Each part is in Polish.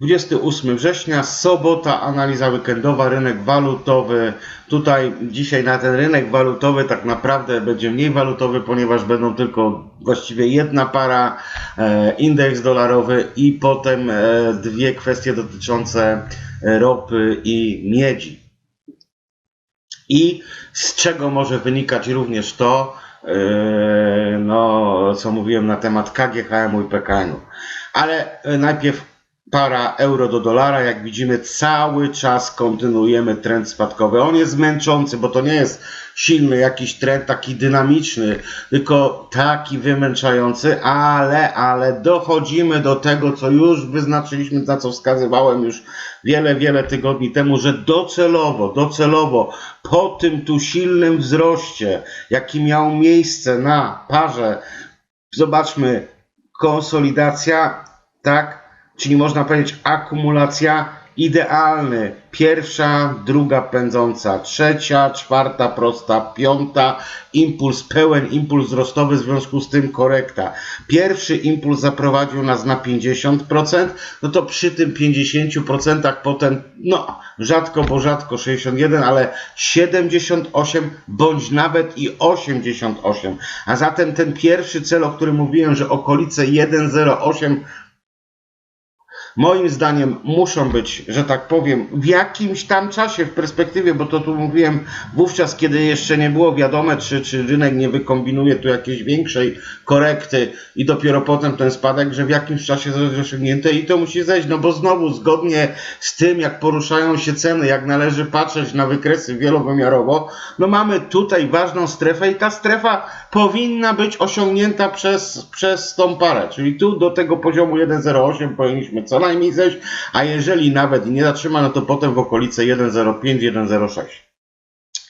28 września, sobota, analiza weekendowa, rynek walutowy. Tutaj dzisiaj na ten rynek walutowy tak naprawdę będzie mniej walutowy, ponieważ będą tylko właściwie jedna para, e, indeks dolarowy i potem e, dwie kwestie dotyczące ropy i miedzi. I z czego może wynikać również to, e, no, co mówiłem na temat KGHM i PKN-u. Ale e, najpierw para euro do dolara, jak widzimy, cały czas kontynuujemy trend spadkowy. On jest męczący, bo to nie jest silny jakiś trend taki dynamiczny, tylko taki wymęczający, ale, ale dochodzimy do tego, co już wyznaczyliśmy, na co wskazywałem już wiele, wiele tygodni temu, że docelowo, docelowo po tym tu silnym wzroście, jaki miał miejsce na parze, zobaczmy, konsolidacja, tak, czyli można powiedzieć akumulacja, idealny, pierwsza, druga pędząca, trzecia, czwarta prosta, piąta, impuls, pełen impuls wzrostowy, w związku z tym korekta. Pierwszy impuls zaprowadził nas na 50%, no to przy tym 50% potem, no rzadko, bo rzadko 61, ale 78 bądź nawet i 88. A zatem ten pierwszy cel, o którym mówiłem, że okolice 1,08 moim zdaniem muszą być, że tak powiem, w jakimś tam czasie, w perspektywie, bo to tu mówiłem wówczas, kiedy jeszcze nie było wiadome, czy, czy rynek nie wykombinuje tu jakiejś większej korekty i dopiero potem ten spadek, że w jakimś czasie zostać osiągnięte i to musi zejść, no bo znowu zgodnie z tym, jak poruszają się ceny, jak należy patrzeć na wykresy wielowymiarowo, no mamy tutaj ważną strefę i ta strefa powinna być osiągnięta przez, przez tą parę, czyli tu do tego poziomu 1,08 powinniśmy co najmniej a jeżeli nawet nie zatrzyma, no to potem w okolice 1,05, 1,06.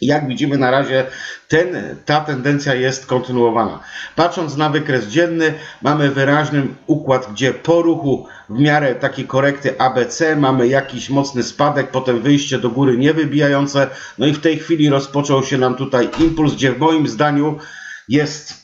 Jak widzimy na razie ten, ta tendencja jest kontynuowana. Patrząc na wykres dzienny mamy wyraźny układ, gdzie po ruchu w miarę takiej korekty ABC mamy jakiś mocny spadek, potem wyjście do góry niewybijające, no i w tej chwili rozpoczął się nam tutaj impuls, gdzie w moim zdaniu jest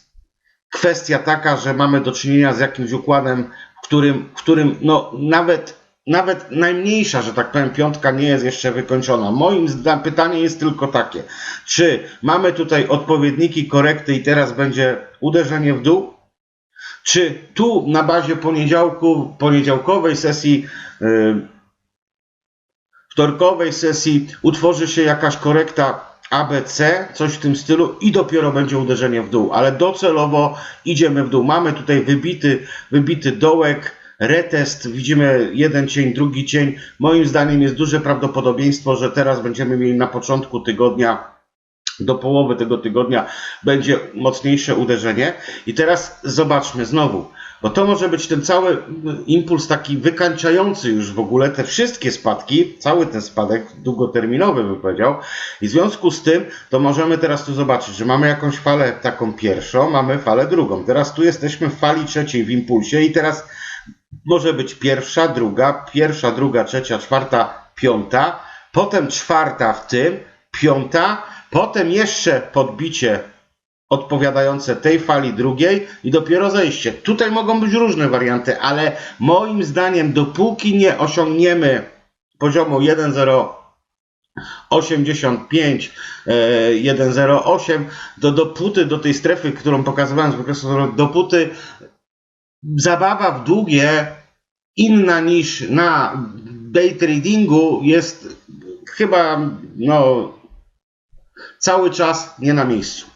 kwestia taka, że mamy do czynienia z jakimś układem, w którym, w którym no, nawet, nawet najmniejsza, że tak powiem, piątka nie jest jeszcze wykończona. Moim zdaniem pytanie jest tylko takie, czy mamy tutaj odpowiedniki korekty i teraz będzie uderzenie w dół? Czy tu na bazie poniedziałku, poniedziałkowej sesji, yy, wtorkowej sesji utworzy się jakaś korekta ABC, coś w tym stylu i dopiero będzie uderzenie w dół, ale docelowo idziemy w dół. Mamy tutaj wybity, wybity dołek, retest, widzimy jeden cień, drugi cień. Moim zdaniem jest duże prawdopodobieństwo, że teraz będziemy mieli na początku tygodnia do połowy tego tygodnia będzie mocniejsze uderzenie. I teraz zobaczmy znowu, bo to może być ten cały impuls taki wykańczający już w ogóle te wszystkie spadki, cały ten spadek długoterminowy bym powiedział. I w związku z tym to możemy teraz tu zobaczyć, że mamy jakąś falę taką pierwszą, mamy falę drugą. Teraz tu jesteśmy w fali trzeciej w impulsie i teraz może być pierwsza, druga, pierwsza, druga, trzecia, czwarta, piąta, potem czwarta w tym, piąta, potem jeszcze podbicie odpowiadające tej fali drugiej i dopiero zejście. Tutaj mogą być różne warianty, ale moim zdaniem dopóki nie osiągniemy poziomu 1,085, e, 1,08, to dopóty do tej strefy, którą pokazywałem z wykresu, dopóty zabawa w długie inna niż na day tradingu jest chyba no, cały czas nie na miejscu.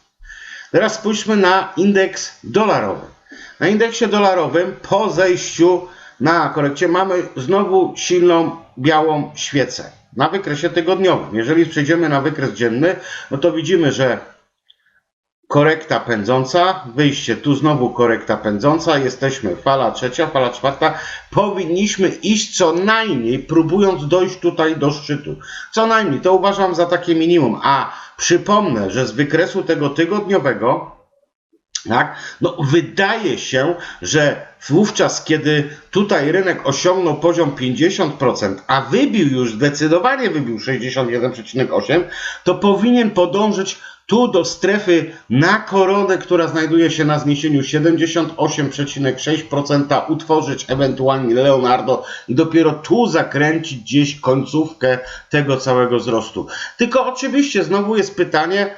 Teraz spójrzmy na indeks dolarowy. Na indeksie dolarowym po zejściu na korekcie mamy znowu silną białą świecę na wykresie tygodniowym. Jeżeli przejdziemy na wykres dzienny, no to widzimy, że korekta pędząca, wyjście tu znowu korekta pędząca, jesteśmy fala trzecia, fala czwarta, powinniśmy iść co najmniej próbując dojść tutaj do szczytu. Co najmniej, to uważam za takie minimum, a przypomnę, że z wykresu tego tygodniowego tak? No, wydaje się, że wówczas, kiedy tutaj rynek osiągnął poziom 50%, a wybił już, zdecydowanie wybił 61,8%, to powinien podążyć tu do strefy na koronę, która znajduje się na zniesieniu 78,6% utworzyć ewentualnie Leonardo i dopiero tu zakręcić gdzieś końcówkę tego całego wzrostu. Tylko oczywiście znowu jest pytanie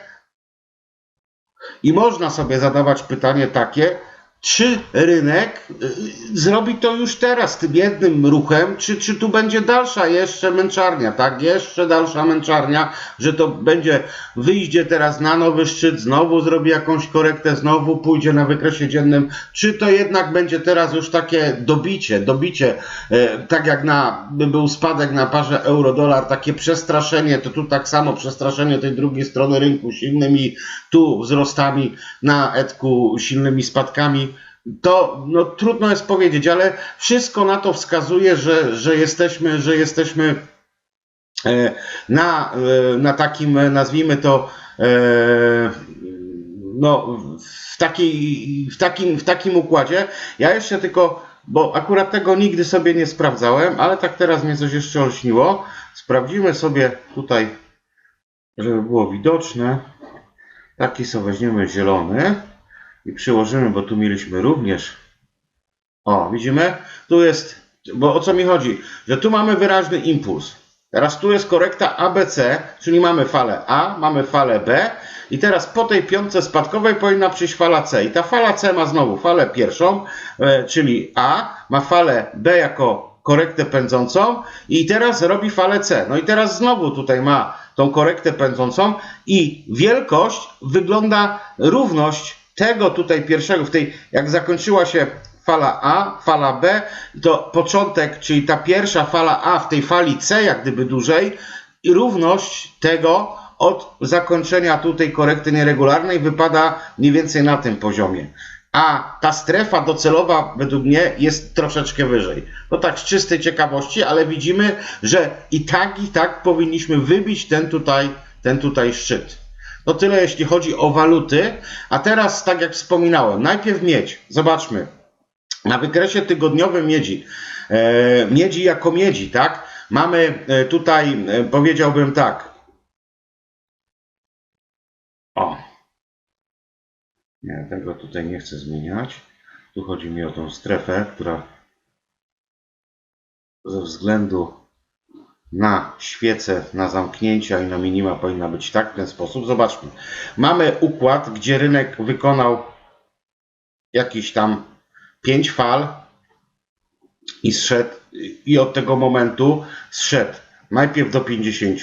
i można sobie zadawać pytanie takie, czy rynek y, zrobi to już teraz tym jednym ruchem, czy, czy tu będzie dalsza jeszcze męczarnia, tak? Jeszcze dalsza męczarnia, że to będzie, wyjdzie teraz na nowy szczyt, znowu zrobi jakąś korektę, znowu pójdzie na wykresie dziennym, czy to jednak będzie teraz już takie dobicie, dobicie, e, tak jak na, by był spadek na parze euro-dolar, takie przestraszenie, to tu tak samo przestraszenie tej drugiej strony rynku silnymi tu wzrostami, na etku silnymi spadkami to no, trudno jest powiedzieć, ale wszystko na to wskazuje, że, że jesteśmy, że jesteśmy e, na, e, na takim, nazwijmy to, e, no, w, takiej, w, takim, w takim układzie. Ja jeszcze tylko, bo akurat tego nigdy sobie nie sprawdzałem, ale tak teraz mnie coś jeszcze olśniło. Sprawdzimy sobie tutaj, żeby było widoczne. Taki sobie weźmiemy zielony i przyłożymy, bo tu mieliśmy również. O, widzimy? Tu jest, bo o co mi chodzi? Że tu mamy wyraźny impuls. Teraz tu jest korekta ABC, czyli mamy falę A, mamy falę B i teraz po tej piątce spadkowej powinna przyjść fala C. I ta fala C ma znowu falę pierwszą, e, czyli A, ma falę B jako korektę pędzącą i teraz robi falę C. No i teraz znowu tutaj ma tą korektę pędzącą i wielkość wygląda równość tego tutaj pierwszego, w tej, jak zakończyła się fala A, fala B, to początek, czyli ta pierwsza fala A w tej fali C, jak gdyby dłużej, i równość tego od zakończenia tutaj korekty nieregularnej wypada mniej więcej na tym poziomie. A ta strefa docelowa według mnie jest troszeczkę wyżej. No tak z czystej ciekawości, ale widzimy, że i tak, i tak powinniśmy wybić ten tutaj, ten tutaj szczyt. To tyle jeśli chodzi o waluty. A teraz, tak jak wspominałem, najpierw miedź. Zobaczmy. Na wykresie tygodniowym miedzi. E, miedzi jako miedzi, tak? Mamy e, tutaj, e, powiedziałbym tak. O. Nie, tego tutaj nie chcę zmieniać. Tu chodzi mi o tą strefę, która ze względu na świece, na zamknięcia i na minima powinna być tak w ten sposób. Zobaczmy. Mamy układ, gdzie rynek wykonał jakiś tam 5 fal i zszedł i od tego momentu zszedł najpierw do 50,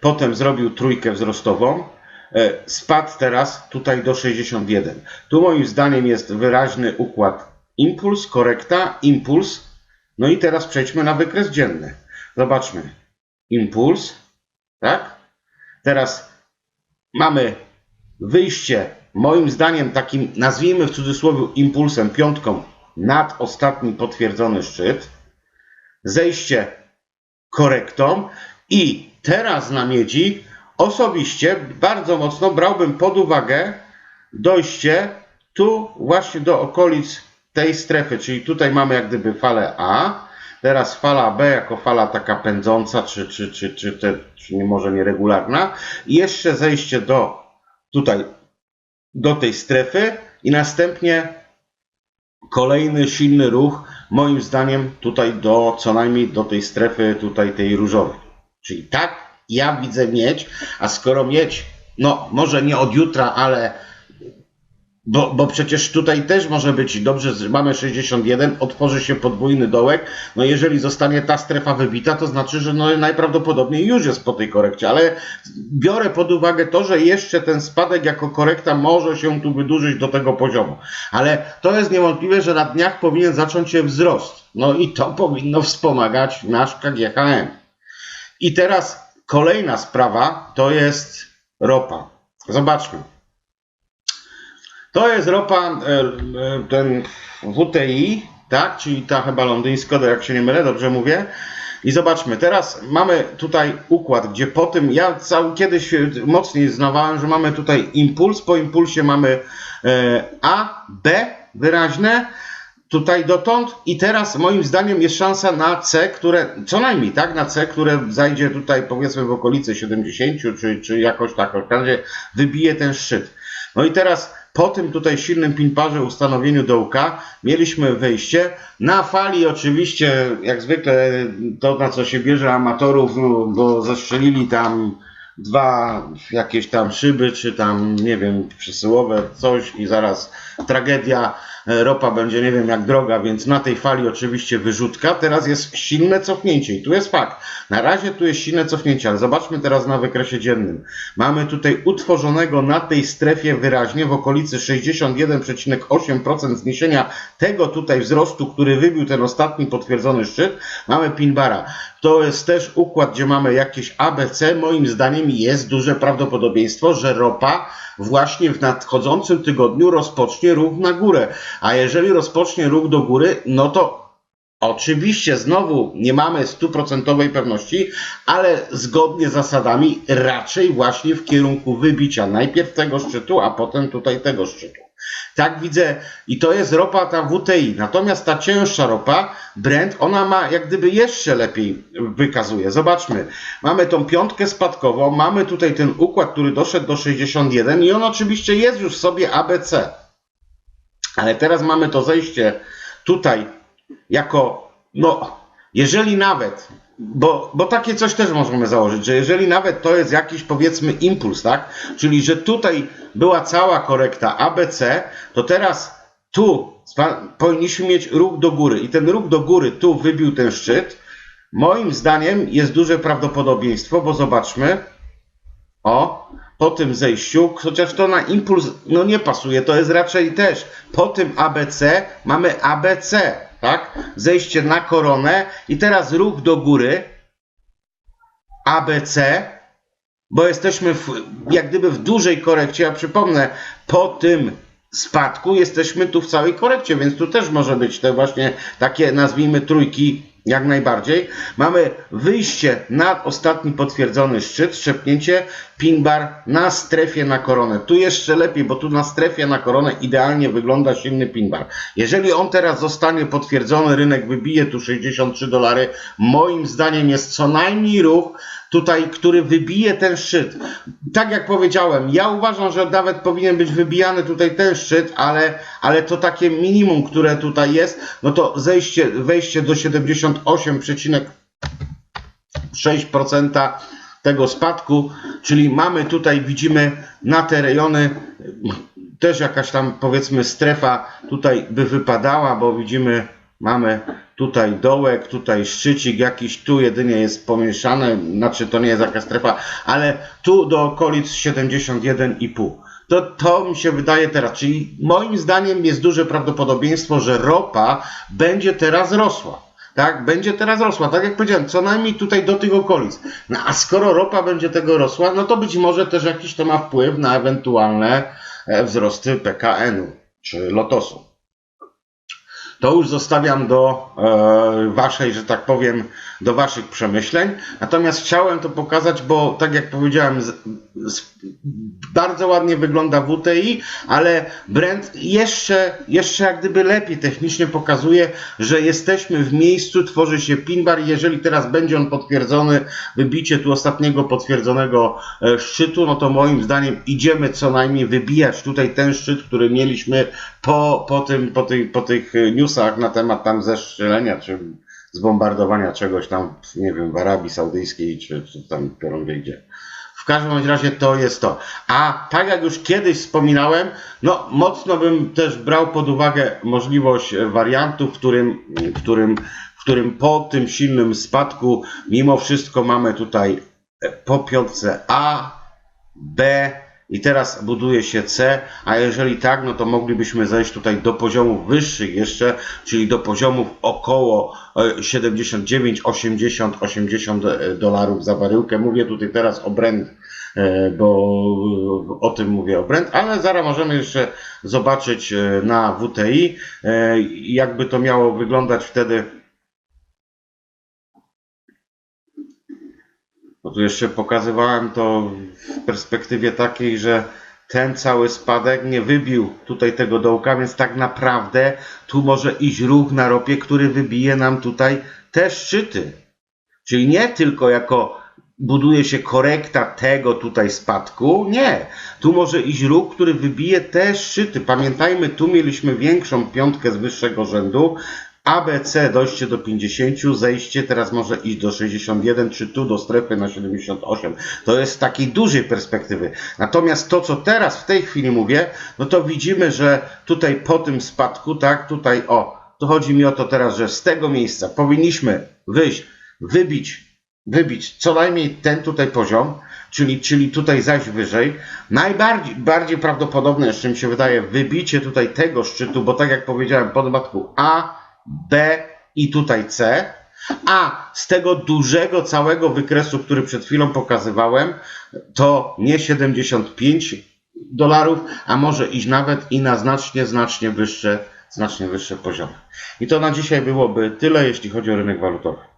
potem zrobił trójkę wzrostową, e, spadł teraz tutaj do 61. Tu moim zdaniem jest wyraźny układ impuls, korekta, impuls. No i teraz przejdźmy na wykres dzienny. Zobaczmy impuls, tak? Teraz mamy wyjście, moim zdaniem takim, nazwijmy w cudzysłowie impulsem, piątką nad ostatni potwierdzony szczyt, zejście korektą. I teraz na miedzi osobiście bardzo mocno brałbym pod uwagę dojście tu właśnie do okolic tej strefy, czyli tutaj mamy jak gdyby falę A, Teraz fala B jako fala taka pędząca, czy, czy, czy, czy, te, czy nie może nieregularna. I jeszcze zejście do tutaj, do tej strefy i następnie kolejny silny ruch, moim zdaniem tutaj do co najmniej do tej strefy tutaj tej różowej. Czyli tak ja widzę mieć, a skoro mieć, no może nie od jutra, ale bo, bo przecież tutaj też może być dobrze, mamy 61, otworzy się podwójny dołek. No jeżeli zostanie ta strefa wybita, to znaczy, że no najprawdopodobniej już jest po tej korekcie, ale biorę pod uwagę to, że jeszcze ten spadek jako korekta może się tu wydłużyć do tego poziomu. Ale to jest niewątpliwe, że na dniach powinien zacząć się wzrost. No i to powinno wspomagać nasz KGHM. I teraz kolejna sprawa to jest ropa. Zobaczmy. To jest ropa, e, e, ten WTI, tak, czyli ta chyba londyńska, jak się nie mylę, dobrze mówię. I zobaczmy, teraz mamy tutaj układ, gdzie po tym, ja cały, kiedyś mocniej znawałem, że mamy tutaj impuls, po impulsie mamy e, A, B wyraźne, tutaj dotąd i teraz moim zdaniem jest szansa na C, które co najmniej tak, na C, które zajdzie tutaj powiedzmy w okolicy 70 czy, czy jakoś tak, w każdym razie wybije ten szczyt. No i teraz po tym tutaj silnym pinparze ustanowieniu dołka mieliśmy wejście. Na fali oczywiście jak zwykle to na co się bierze amatorów, no, bo zastrzelili tam dwa jakieś tam szyby, czy tam nie wiem, przesyłowe coś i zaraz tragedia, ropa będzie nie wiem jak droga, więc na tej fali oczywiście wyrzutka. Teraz jest silne cofnięcie i tu jest fakt. Na razie tu jest silne cofnięcie, ale zobaczmy teraz na wykresie dziennym. Mamy tutaj utworzonego na tej strefie wyraźnie w okolicy 61,8% zniesienia tego tutaj wzrostu, który wybił ten ostatni potwierdzony szczyt. Mamy pin bara. To jest też układ, gdzie mamy jakieś ABC. Moim zdaniem jest duże prawdopodobieństwo, że ropa właśnie w nadchodzącym tygodniu rozpocznie ruch na górę. A jeżeli rozpocznie ruch do góry, no to Oczywiście znowu nie mamy stuprocentowej pewności, ale zgodnie z zasadami raczej właśnie w kierunku wybicia najpierw tego szczytu, a potem tutaj tego szczytu. Tak widzę i to jest ropa ta WTI. Natomiast ta cięższa ropa Brent, ona ma jak gdyby jeszcze lepiej wykazuje. Zobaczmy. Mamy tą piątkę spadkową, mamy tutaj ten układ, który doszedł do 61 i on oczywiście jest już w sobie ABC. Ale teraz mamy to zejście tutaj jako, no, jeżeli nawet, bo, bo takie coś też możemy założyć, że jeżeli nawet to jest jakiś powiedzmy impuls, tak? Czyli że tutaj była cała korekta ABC, to teraz tu powinniśmy mieć ruch do góry i ten ruch do góry tu wybił ten szczyt. Moim zdaniem jest duże prawdopodobieństwo, bo zobaczmy, o, po tym zejściu, chociaż to na impuls no nie pasuje, to jest raczej też po tym ABC mamy ABC, tak? Zejście na koronę i teraz ruch do góry. ABC, bo jesteśmy w, jak gdyby w dużej korekcie, ja przypomnę, po tym spadku jesteśmy tu w całej korekcie, więc tu też może być te właśnie takie nazwijmy trójki jak najbardziej. Mamy wyjście na ostatni potwierdzony szczyt, szczepnięcie pin bar na strefie na koronę. Tu jeszcze lepiej, bo tu na strefie na koronę idealnie wygląda silny pin bar. Jeżeli on teraz zostanie potwierdzony, rynek wybije tu 63 dolary, moim zdaniem jest co najmniej ruch tutaj, który wybije ten szczyt. Tak jak powiedziałem, ja uważam, że nawet powinien być wybijany tutaj ten szczyt, ale, ale to takie minimum, które tutaj jest, no to zejście, wejście do 78,6% tego spadku, czyli mamy tutaj, widzimy na te rejony też jakaś tam powiedzmy strefa tutaj by wypadała, bo widzimy mamy tutaj dołek, tutaj szczycik jakiś, tu jedynie jest pomieszane, znaczy to nie jest jakaś strefa, ale tu do okolic 71,5. To, to mi się wydaje teraz, czyli moim zdaniem jest duże prawdopodobieństwo, że ropa będzie teraz rosła. Tak, będzie teraz rosła, tak jak powiedziałem, co najmniej tutaj do tych okolic. No a skoro ropa będzie tego rosła, no to być może też jakiś to ma wpływ na ewentualne e, wzrosty PKN-u czy Lotosu. To już zostawiam do e, waszej, że tak powiem, do waszych przemyśleń. Natomiast chciałem to pokazać, bo tak jak powiedziałem, bardzo ładnie wygląda WTI, ale Brent jeszcze, jeszcze jak gdyby lepiej technicznie pokazuje, że jesteśmy w miejscu, tworzy się pin bar. Jeżeli teraz będzie on potwierdzony, wybicie tu ostatniego potwierdzonego e, szczytu, no to moim zdaniem idziemy co najmniej wybijać tutaj ten szczyt, który mieliśmy po, po, tym, po, po tych newsach na temat tam zestrzelenia, czy zbombardowania czegoś tam, nie wiem, w Arabii Saudyjskiej, czy, czy tam piorun wie gdzie. W każdym razie to jest to. A tak jak już kiedyś wspominałem, no mocno bym też brał pod uwagę możliwość wariantu, w którym, w którym, w którym po tym silnym spadku mimo wszystko mamy tutaj po piątce A, B, i teraz buduje się C, a jeżeli tak, no to moglibyśmy zejść tutaj do poziomów wyższych jeszcze, czyli do poziomów około e, 79, 80, 80 dolarów za baryłkę. Mówię tutaj teraz o Brent, e, bo o tym mówię o Brent, ale zaraz możemy jeszcze zobaczyć e, na WTI, e, jakby to miało wyglądać wtedy. Bo tu jeszcze pokazywałem to w perspektywie takiej, że ten cały spadek nie wybił tutaj tego dołka, więc tak naprawdę tu może iść ruch na ropie, który wybije nam tutaj te szczyty. Czyli nie tylko jako buduje się korekta tego tutaj spadku, nie. Tu może iść ruch, który wybije te szczyty. Pamiętajmy, tu mieliśmy większą piątkę z wyższego rzędu, ABC dojście do 50, zejście teraz może iść do 61, czy tu do strefy na 78. To jest z takiej dużej perspektywy. Natomiast to, co teraz w tej chwili mówię, no to widzimy, że tutaj po tym spadku, tak, tutaj o, to chodzi mi o to teraz, że z tego miejsca powinniśmy wyjść, wybić, wybić co najmniej ten tutaj poziom, czyli, czyli tutaj zaś wyżej. Najbardziej bardziej prawdopodobne, jeszcze mi się wydaje, wybicie tutaj tego szczytu, bo tak jak powiedziałem, po dodatku A, B i tutaj C, a z tego dużego całego wykresu, który przed chwilą pokazywałem, to nie 75 dolarów, a może iść nawet i na znacznie, znacznie wyższe, znacznie wyższe poziomy. I to na dzisiaj byłoby tyle, jeśli chodzi o rynek walutowy.